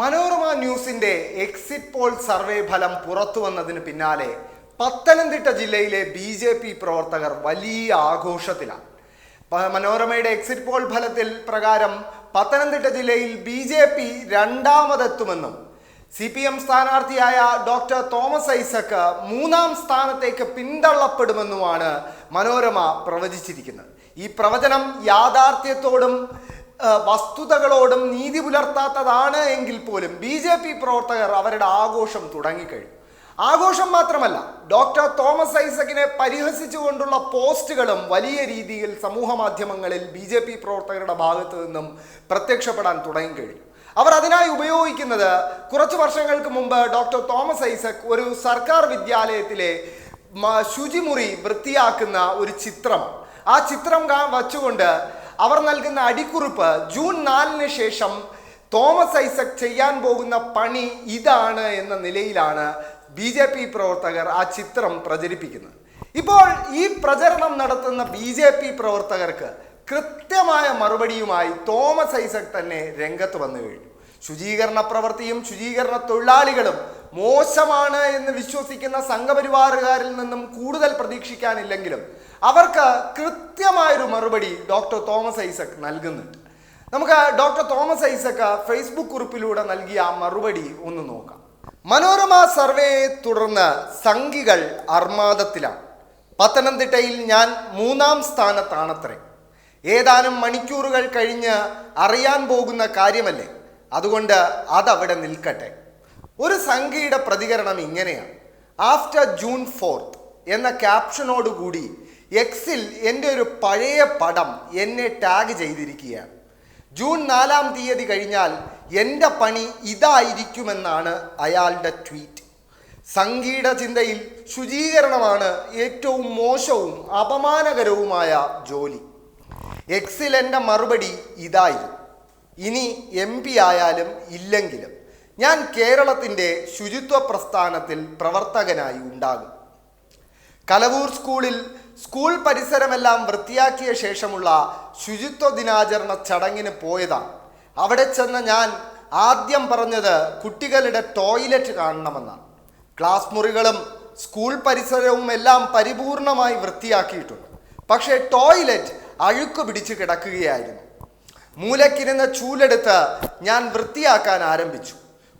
മനോരമ ന്യൂസിന്റെ exit poll survey ഫലം പുറത്തു വന്നതിന് പിന്നാലെ പത്തനംതിട്ട ജില്ലയിലെ ബി ജെ പി പ്രവർത്തകർ വലിയ ആഘോഷത്തിലാണ്. മനോരമയുടെ എക്സിറ്റ് പോൾ ഫലത്തിൽ പ്രകാരം പത്തനംതിട്ട ജില്ലയിൽ ബി ജെ പി രണ്ടാമതെത്തുമെന്നും സി പി എം സ്ഥാനാർത്ഥിയായ ഡോക്ടർ തോമസ് ഐസക്ക് മൂന്നാം സ്ഥാനത്തേക്ക് പിന്തള്ളപ്പെടുമെന്നുമാണ് മനോരമ പ്രവചിച്ചിരിക്കുന്നത്. ഈ പ്രവചനം യാഥാർത്ഥ്യത്തോടും വസ്തുതകളോടും നീതി പുലർത്താത്തതാണ് എങ്കിൽ പോലും ബി ജെ പി പ്രവർത്തകർ അവരുടെ ആഘോഷം തുടങ്ങിക്കഴിഞ്ഞു. ആഘോഷം മാത്രമല്ല ഡോക്ടർ തോമസ് ഐസക്കിനെ പരിഹസിച്ചുകൊണ്ടുള്ള പോസ്റ്റുകളും വലിയ രീതിയിൽ സമൂഹ മാധ്യമങ്ങളിൽ ബി ജെ പി പ്രവർത്തകരുടെ ഭാഗത്തു നിന്നും പ്രത്യക്ഷപ്പെടാൻ തുടങ്ങിക്കഴിഞ്ഞു. അവർ അതിനായി ഉപയോഗിക്കുന്നത് കുറച്ച് വർഷങ്ങൾക്ക് മുമ്പ് ഡോക്ടർ തോമസ് ഐസക് ഒരു സർക്കാർ വിദ്യാലയത്തിലെ ശുചിമുറി വൃത്തിയാക്കുന്ന ഒരു ചിത്രം. ആ ചിത്രം വച്ചുകൊണ്ട് അവർ നൽകുന്ന അടിക്കുറിപ്പ് ജൂൺ നാലിന് ശേഷം തോമസ് ഐസക് ചെയ്യാൻ പോകുന്ന പണി ഇതാണ് എന്ന നിലയിലാണ് ബി ജെ പി പ്രവർത്തകർ ആ ചിത്രം പ്രചരിപ്പിക്കുന്നത്. ഇപ്പോൾ ഈ പ്രചരണം നടത്തുന്ന ബി ജെ പി പ്രവർത്തകർക്ക് കൃത്യമായ മറുപടിയുമായി തോമസ് ഐസക് തന്നെ രംഗത്ത് വന്നു കഴിഞ്ഞു. ശുചീകരണ പ്രവൃത്തിയും ശുചീകരണ തൊഴിലാളികളും മോശമാണ് എന്ന് വിശ്വസിക്കുന്ന സംഘപരിവാറുകാരിൽ നിന്നും കൂടുതൽ പ്രതീക്ഷിക്കാനില്ലെങ്കിലും അവർക്ക് കൃത്യമായൊരു മറുപടി ഡോക്ടർ തോമസ് ഐസക് നൽകുന്നുണ്ട്. നമുക്ക് ഡോക്ടർ തോമസ് ഐസക് ഫേസ്ബുക്ക് കുറിപ്പിലൂടെ നൽകിയ ആ മറുപടി ഒന്ന് നോക്കാം. മനോരമ സർവേയെ തുടർന്ന് സംഘികൾ അർമാദത്തിലാണ് പത്തനംതിട്ടയിൽ ഞാൻ മൂന്നാം സ്ഥാനത്താണത്രേ. ഏതാനും മണിക്കൂറുകൾ കഴിഞ്ഞ് അറിയാൻ പോകുന്ന കാര്യമല്ലേ? അതുകൊണ്ട് അതവിടെ നിൽക്കട്ടെ. ഒരു സംഘിയുടെ പ്രതികരണം ഇങ്ങനെയാണ്. ആഫ്റ്റർ ജൂൺ ഫോർത്ത് എന്ന ക്യാപ്ഷനോടുകൂടി എക്സിൽ എന്റെ ഒരു പഴയ പടം എന്നെ ടാഗ് ചെയ്തിരിക്കുകയാണ്. ജൂൺ നാലാം തീയതി കഴിഞ്ഞാൽ എന്റെ പണി ഇതായിരിക്കുമെന്നാണ് അയാളുടെ ട്വീറ്റ്. സംഗീത ചിന്തയിൽ ശുചീകരണമാണ് ഏറ്റവും മോശവും അപമാനകരവുമായ ജോലി. എക്സിൽ എന്റെ മറുപടി ഇതായിരുന്നു ഇനി എം പി ആയാലും ഇല്ലെങ്കിലും ഞാൻ കേരളത്തിന്റെ ശുചിത്വ പ്രസ്ഥാനത്തിൽ പ്രവർത്തകനായി ഉണ്ടാകും. കലവൂർ സ്കൂളിൽ സ്കൂൾ പരിസരമെല്ലാം വൃത്തിയാക്കിയ ശേഷമുള്ള ശുചിത്വ ദിനാചരണ ചടങ്ങിന് പോയതാണ്. അവിടെ ചെന്ന ഞാൻ ആദ്യം പറഞ്ഞത് കുട്ടികളുടെ ടോയ്ലറ്റ് കാണണമെന്നാണ്. ക്ലാസ് മുറികളും സ്കൂൾ പരിസരവും എല്ലാം പരിപൂർണമായി വൃത്തിയാക്കിയിട്ടുണ്ട്. പക്ഷേ ടോയ്ലറ്റ് അഴുക്ക് പിടിച്ച് കിടക്കുകയായിരുന്നു. മൂലക്കിരുന്ന ചൂലെടുത്ത് ഞാൻ വൃത്തിയാക്കാൻ ആരംഭിച്ചു.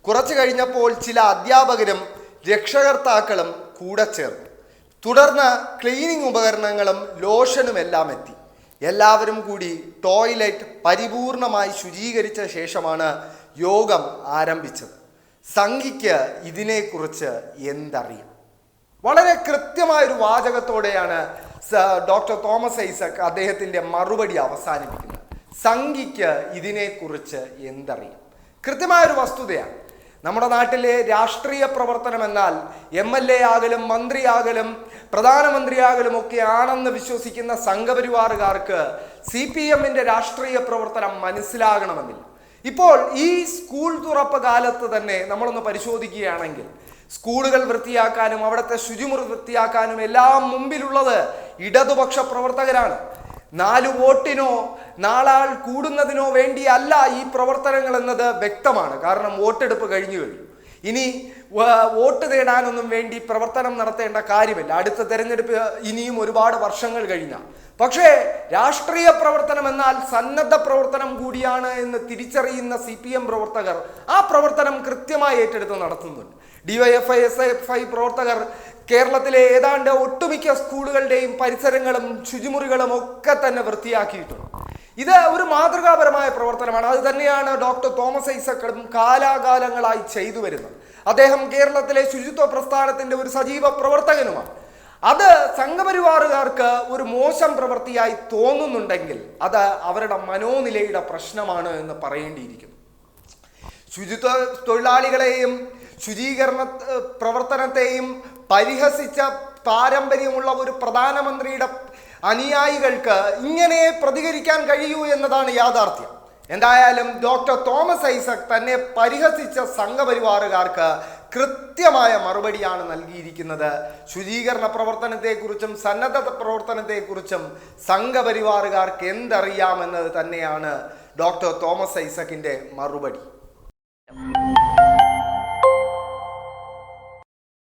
കുറച്ചു കഴിഞ്ഞപ്പോൾ ചില അധ്യാപകരും രക്ഷകർത്താക്കളും കൂടെ ചേർന്നു. തുടർന്ന് ക്ലീനിങ് ഉപകരണങ്ങളും ലോഷനും എല്ലാം എത്തി. എല്ലാവരും കൂടി ടോയ്ലറ്റ് പരിപൂർണമായി ശുചീകരിച്ച ശേഷമാണ് യോഗം ആരംഭിച്ചത്. സംഘിക്ക് ഇതിനെക്കുറിച്ച് എന്തറിയാം? വളരെ കൃത്യമായ ഒരു വാചകത്തോടെയാണ് ഡോക്ടർ തോമസ് ഐസക് അദ്ദേഹത്തിന്റെ മറുപടി അവസാനിപ്പിക്കുന്നത്. സംഘിക്ക് ഇതിനെക്കുറിച്ച് എന്തറിയാം? കൃത്യമായൊരു വസ്തുതയാണ്. നമ്മുടെ നാട്ടിലെ രാഷ്ട്രീയ പ്രവർത്തനം എന്നാൽ എം എൽ എ ആകലും മന്ത്രിയാകലും പ്രധാനമന്ത്രിയാകലും ഒക്കെ ആണെന്ന് വിശ്വസിക്കുന്ന സംഘപരിവാറുകാർക്ക് സി പി എമ്മിന്റെ രാഷ്ട്രീയ പ്രവർത്തനം മനസ്സിലാകണമെന്നില്ല. ഇപ്പോൾ ഈ സ്കൂൾ തുറപ്പ് കാലത്ത് തന്നെ നമ്മളൊന്ന് പരിശോധിക്കുകയാണെങ്കിൽ സ്കൂളുകൾ വൃത്തിയാക്കാനും അവിടുത്തെ ശുചിമുറി വൃത്തിയാക്കാനും എല്ലാം മുമ്പിലുള്ളത് ഇടതുപക്ഷ പ്രവർത്തകരാണ്. നാല് വോട്ടിനോ നാളാൾ കൂടുന്നതിനോ വേണ്ടിയല്ല ഈ പ്രവർത്തനങ്ങൾ എന്നത് വ്യക്തമാണ്. കാരണം വോട്ടെടുപ്പ് കഴിഞ്ഞു കഴിഞ്ഞു. ഇനി വോട്ട് തേടാനൊന്നും വേണ്ടി പ്രവർത്തനം നടത്തേണ്ട കാര്യമില്ല. അടുത്ത തെരഞ്ഞെടുപ്പ് ഇനിയും ഒരുപാട് വർഷങ്ങൾ കഴിഞ്ഞ. പക്ഷേ രാഷ്ട്രീയ പ്രവർത്തനം എന്നാൽ സന്നദ്ധ പ്രവർത്തനം കൂടിയാണ് എന്ന് തിരിച്ചറിയുന്ന സി പി എം പ്രവർത്തകർ ആ പ്രവർത്തനം കൃത്യമായി ഏറ്റെടുത്ത് നടത്തുന്നുണ്ട്. ഡിവൈഎഫ്ഐ എസ് എഫ് ഐ പ്രവർത്തകർ കേരളത്തിലെ ഏതാണ്ട് ഒട്ടുമിക്ക സ്കൂളുകളുടെയും പരിസരങ്ങളും ശുചിമുറികളും ഒക്കെ തന്നെ വൃത്തിയാക്കിയിട്ടുണ്ട്. ഇത് ഒരു മാതൃകാപരമായ പ്രവർത്തനമാണ്. അത് തന്നെയാണ് ഡോക്ടർ തോമസ് ഐസക്കും കാലാകാലങ്ങളായി ചെയ്തു വരുന്നത്. അദ്ദേഹം കേരളത്തിലെ ശുചിത്വ പ്രസ്ഥാനത്തിന്റെ ഒരു സജീവ പ്രവർത്തകനുമാണ്. അത് സംഘപരിവാറുകാർക്ക് ഒരു മോശം പ്രവൃത്തിയായി തോന്നുന്നുണ്ടെങ്കിൽ അത് അവരുടെ മനോനിലയുടെ പ്രശ്നമാണ് എന്ന് പറയേണ്ടിയിരിക്കുന്നു. ശുചിത്വ തൊഴിലാളികളെയും ശുചീകരണ പ്രവർത്തനത്തെയും പരിഹസിച്ച പാരമ്പര്യമുള്ള ഒരു പ്രധാനമന്ത്രിയുടെ അനുയായികൾക്ക് ഇങ്ങനെ പ്രതികരിക്കാൻ കഴിയൂ എന്നതാണ് യാഥാർത്ഥ്യം. എന്തായാലും ഡോക്ടർ തോമസ് ഐസക് തന്നെ പരിഹസിച്ച സംഘപരിവാറുകാർക്ക് കൃത്യമായ മറുപടിയാണ് നൽകിയിരിക്കുന്നത്. ശുചീകരണ പ്രവർത്തനത്തെക്കുറിച്ചും സന്നദ്ധ പ്രവർത്തനത്തെക്കുറിച്ചും സംഘപരിവാറുകാർക്ക് എന്തറിയാമെന്നത് തന്നെയാണ് ഡോക്ടർ തോമസ് ഐസക്കിന്റെ മറുപടി.